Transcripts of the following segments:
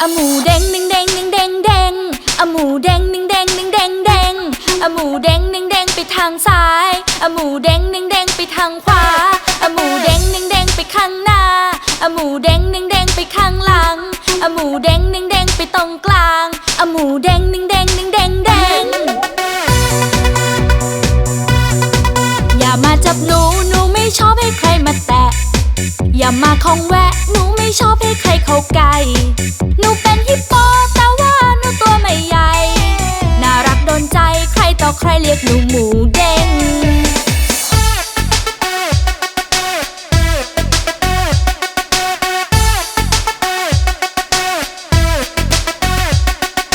อะหมูแดงหนึ่งแดงหนึ่งแดงแดงอะหมูแดงหนึ่งแดงหนึ่งแดงแดงอะหมูแดงหนึ่งแดงไปทางซ้ายอะหมูแดงหนึ่งแดงไปทางขวาอะหมูแดงหนึ่งแดงไปข้างหน้าอะหมูแดงหนึ่งแดงไปข้างหลังอะหมูแดงหนึ่งแดงไปตรงกลางอะหมูแดงหนึ่งแดงหนึ่งแดงแดงอย่ามาจับหนูหนูไม่ชอบให้ใครมาแตะอย่ามาของแว หนูหมูเด้ง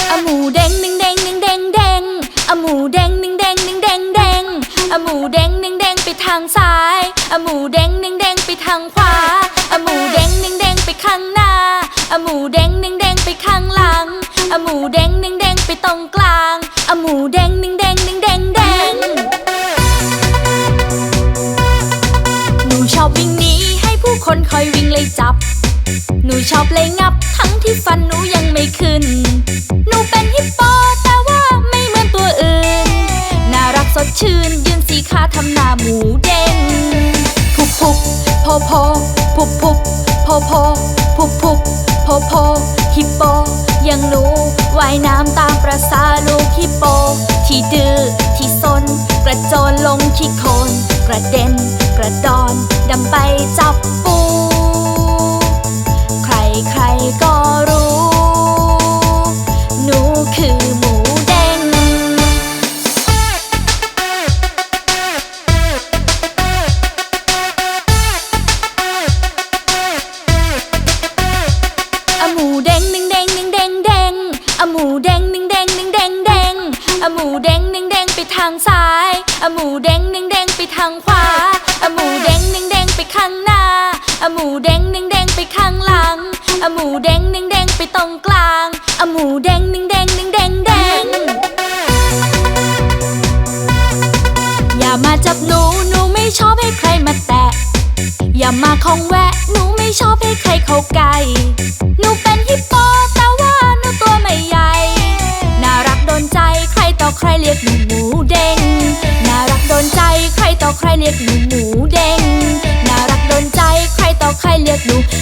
อะหมูแดงหนึ่งแดงหนึ่งแดงแดงอะหมูแดงหนึ่งแดงหนึ่งแดงแดงอะหมูแดงหนึ่งแดงไปทางซ้ายอะหมูแดงหนึ่งแดงไปทางขวาอะหมูแดงหนึ่งแดงไปข้างหน้าอะหมูแดงหนึ่งแดงไปข้างหลังอะหมูแดงหนึ่งแดงไปตรงกลางอะหมูแดงหนึ่งหนึ่งแดง คนคอยวิ่งเลยจับ หนูชอบเลยงับ ทั้งที่ฟันหนูยังไม่ขึ้น หนูเป็นฮิปโปแต่ว่าไม่เหมือนตัวอื่น น่ารักสดชื่น ยืนสีขาทำหน้าหมูเด้งพุบพุบโพโพพุบพุบโพโพพุบพุบโพโพฮิปโปอยังหนูว่ายน้ำตามประสาลูกฮิปโป ที่ดื้อที่ซนกระโจนลงขี้โคนกระเด็น ระดอนดำไปจับปู ใครใครก็รู้ หนูคือหมูเด้งอะหมูแดงหนึ่งแดงหนึ่งแดงแดงอะหมูแดงหนึ่งแดงหนึ่งแดงแดงอะหมูแดงหนึ่งแดงไปทางซ้ายอะหมูแดงหนึ่งแดงไปทางขวา อะหมูแดงหนึ่งแดงไปข้างหน้าอะหมูแดงหนึ่งแดงไปข้างหลังอะหมูแดงหนึ่งแดงไปตรงกลางอะหมูแดงหนึ่งแดงหนึ่งแดงแดงอย่ามาจับหนูหนูไม่ชอบให้ใครมาแตะ อย่ามาของแวะหนูไม่ชอบให้ใครเข้าใกล้หนูเป็น ใครเรียกลูก